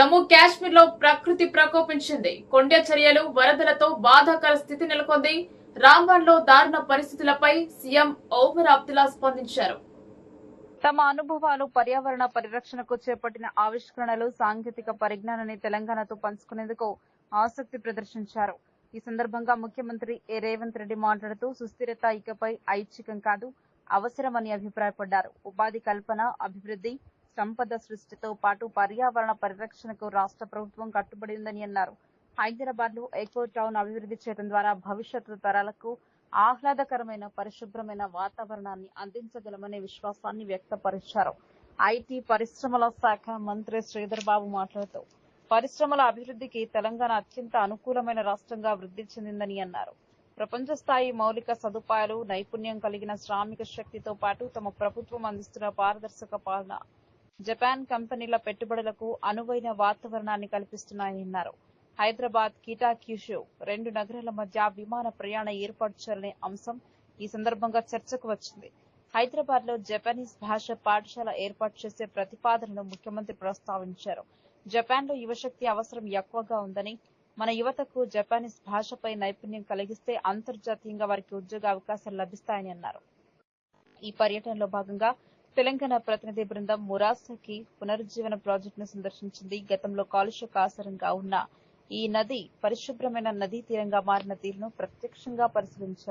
జమ్మూ కాశ్మీర్లో ప్రకృతి ప్రకోపించింది. కొండ చర్యలు వరదలతో బాధాకర స్థితి నెలకొంది. రాంబన్లో దారుణ పరిస్థితులపై సీఎం ఓవర్ అబ్దుల్లా స్పందించారు. తమ అనుభవాలు పర్యావరణ పరిరక్షణకు చేపట్టిన ఆవిష్కరణలు సాంకేతిక పరిజ్ఞానాన్ని తెలంగాణతో పంచుకునేందుకు ఆసక్తి ప్రదర్శించారు. ఈ సందర్భంగా ముఖ్యమంత్రి ఏ. రేవంత్ రెడ్డి మాట్లాడుతూ సుస్థిరత ఇకపై ఐచ్ఛికం కాదు అవసరమని అభిప్రాయపడ్డారు. ఉపాధి కల్పన అభివృద్ధి సంపద సృష్టితో పాటు పర్యావరణ పరిరక్షణకు రాష్ట్ర ప్రభుత్వం కట్టుబడి ఉందని అన్నారు. హైదరాబాద్లో ఎకో టౌన్ అభివృద్ధి చేయడం ద్వారా భవిష్యత్తు తరాలకు ఆహ్లాదకరమైన పరిశుభ్రమైన వాతావరణాన్ని అందించగలమనే విశ్వాసాన్ని వ్యక్తపరిచారు. ఐటీ పరిశ్రమల శాఖ మంత్రి శ్రీధర్ బాబు మాట్లాడుతూ పరిశ్రమల అభివృద్ధికి తెలంగాణ అత్యంత అనుకూలమైన రాష్ట్రంగా వృద్ధి చెందిందని అన్నారు. ప్రపంచ స్థాయి మౌలిక సదుపాయాలు నైపుణ్యం కలిగిన శ్రామిక శక్తితో పాటు తమ ప్రభుత్వం అందిస్తున్న పారదర్శక పాలన జపాన్ కంపెనీల పెట్టుబడులకు అనువైన వాతావరణాన్ని కల్పిస్తున్నాయని అన్నారు. హైదరాబాద్ కిటా క్యూషు రెండు నగరాల మధ్య విమాన ప్రయాణ ఏర్పాటు చేయాలనే అంశం ఈ సందర్భంగా చర్చకు వచ్చింది. హైదరాబాద్లో జపానీస్ భాష పాఠశాల ఏర్పాటు చేసే ప్రతిపాదనను ముఖ్యమంత్రి ప్రస్తావించారు. జపాన్లో యువశక్తి అవసరం ఎక్కువగా ఉందని మన యువతకు జపానీస్ భాషపై నైపుణ్యం కలిగిస్తే అంతర్జాతీయంగా వారికి ఉద్యోగ అవకాశాలు లభిస్తాయని అన్నారు. ఈ పర్యటనలో భాగంగా తెలంగాణ ప్రతినిధి బృందం మురాసకి పునరుజ్జీవన ప్రాజెక్టును సందర్శించింది. గతంలో కాలుష్య కాసరంగా ఉన్న ఈ నది పరిశుభ్రమైన నదీ తీరంగా మారిన తీరును ప్రత్యక్షంగా పరిశీలించారు.